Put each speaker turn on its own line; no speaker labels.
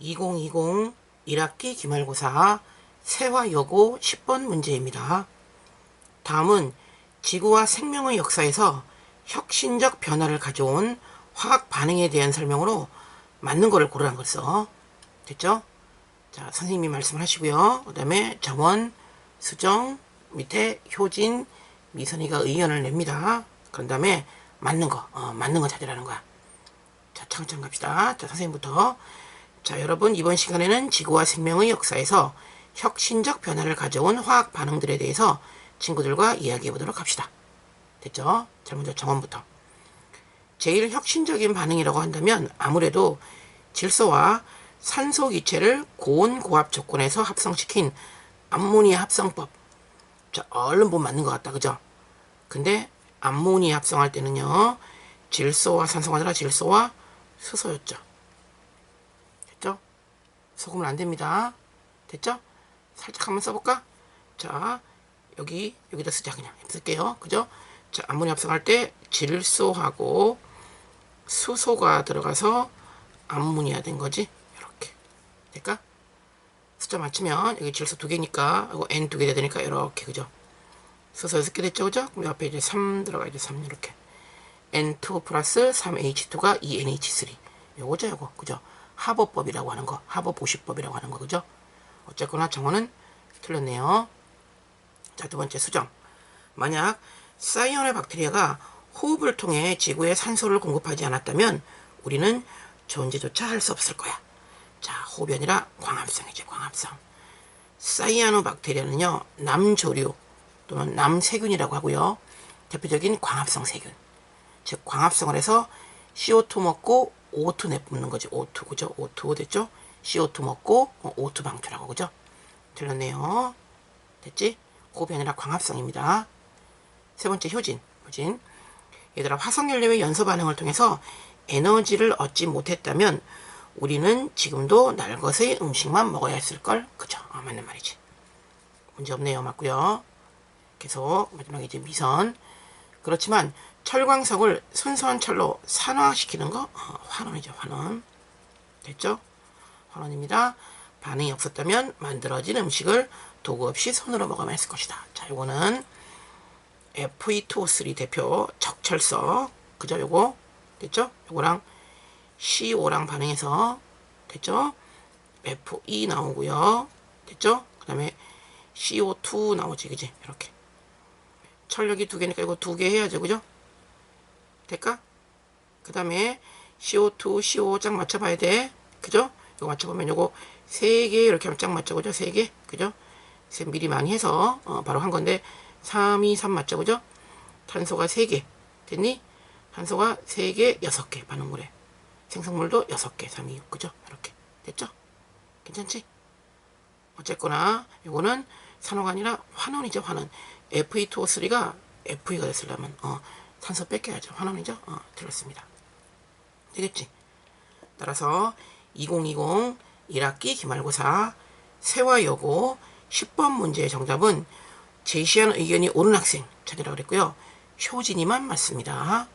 2020 1학기 기말고사 세화여고 10번 문제입니다. 다음은 지구와 생명의 역사에서 혁신적 변화를 가져온 화학 반응에 대한 설명으로 맞는 거를 고르라는 거였어. 됐죠? 자, 선생님이 말씀을 하시고요. 그 다음에 정원, 수정, 밑에 효진, 미선이가 의견을 냅니다. 그런 다음에 맞는 거, 어, 맞는 거 찾으라는 거야. 자, 창창 갑시다. 자, 선생님부터. 자, 여러분, 이번 시간에는 지구와 생명의 역사에서 혁신적 변화를 가져온 화학 반응들에 대해서 친구들과 이야기해 보도록 합시다. 됐죠? 자, 먼저 정원부터. 제일 혁신적인 반응이라고 한다면 아무래도 질소와 산소 기체를 고온 고압 조건에서 합성시킨 암모니아 합성법. 자, 얼른 보면 맞는 것 같다. 그죠? 근데 암모니아 합성할 때는요, 질소와 산소가 아니라 질소와 수소였죠. 속으면 안 됩니다. 됐죠? 살짝 한번 써볼까? 자, 여기, 여기다 쓰자, 그냥. 쓸게요. 그죠? 자, 암모니아 합성할 때 질소하고 수소가 들어가서 암모니아 된 거지. 이렇게. 될까? 숫자 맞추면 여기 질소 두 개니까 이거 n 두 개 되니까 이렇게 그죠? 수소 여섯 개 됐죠, 그죠? 그럼 옆에 이제 3 들어가야죠, 3 이렇게. N2 플러스 3H2가 2NH3. 요거죠, 요거. 그죠? 합어법이라고 하는 거. 합어보시법이라고 하는 거, 그죠? 어쨌거나 정원은 틀렸네요. 자, 두 번째 수정. 만약 사이언의 박테리아가 호흡을 통해 지구에 산소를 공급하지 않았다면 우리는 존재조차 할 수 없을 거야. 자, 호흡이 아니라 광합성이지, 광합성. 사이아노박테리아는요, 남조류 또는 남세균이라고 하고요. 대표적인 광합성 세균. 즉, 광합성을 해서 CO2 먹고 O2 내뿜는 거지, O2. 그죠? O2 됐죠? CO2 먹고 O2 방출하고, 그죠? 들렸네요. 됐지? 호흡이 아니라 광합성입니다. 세 번째, 효진. 효진. 얘들아, 화석연료의 연소 반응을 통해서 에너지를 얻지 못했다면 우리는 지금도 날것의 음식만 먹어야 했을걸? 그죠? 아, 맞는 말이지. 문제 없네요. 맞고요. 계속 마지막에 이제 미선. 그렇지만 철광석을 순수한 철로 산화시키는 거 어, 환원이죠. 환원. 됐죠? 환원입니다. 반응이 없었다면 만들어진 음식을 도구 없이 손으로 먹어만 했을 것이다. 자, 요거는 FE2O3 대표 적철석. 그죠? 요거. 됐죠? 요거랑 CO5랑 반응해서 됐죠? FE 나오고요. 됐죠? 그 다음에 CO2 나오지, 그지? 이렇게. 철력이 두 개니까 이거 두 개 해야죠, 그죠? 될까? 그 다음에 CO2, CO 짝 맞춰봐야 돼. 그죠? 이거 맞춰보면 요거 세 개 이렇게 하면 짝 맞죠, 그죠? 세 개, 그죠? 세 미리 많이 해서 어, 바로 한 건데 3, 2, 3 맞죠, 그죠? 탄소가 세 개, 됐니? 탄소가 세 개, 여섯 개 반응물에. 생성물도 6개, 3, 2, 6, 그죠? 이렇게. 됐죠? 괜찮지? 어쨌거나, 이거는 산호가 아니라 환원이죠, 환원. Fe2O3가 FE가 됐으려면, 어, 산소 뺏겨야죠. 환원이죠? 어, 들었습니다. 되겠지? 따라서, 2020 1학기 기말고사 세화여고 10번 문제의 정답은 제시한 의견이 옳은 학생 찾으라고 그랬고요. 효진이만 맞습니다.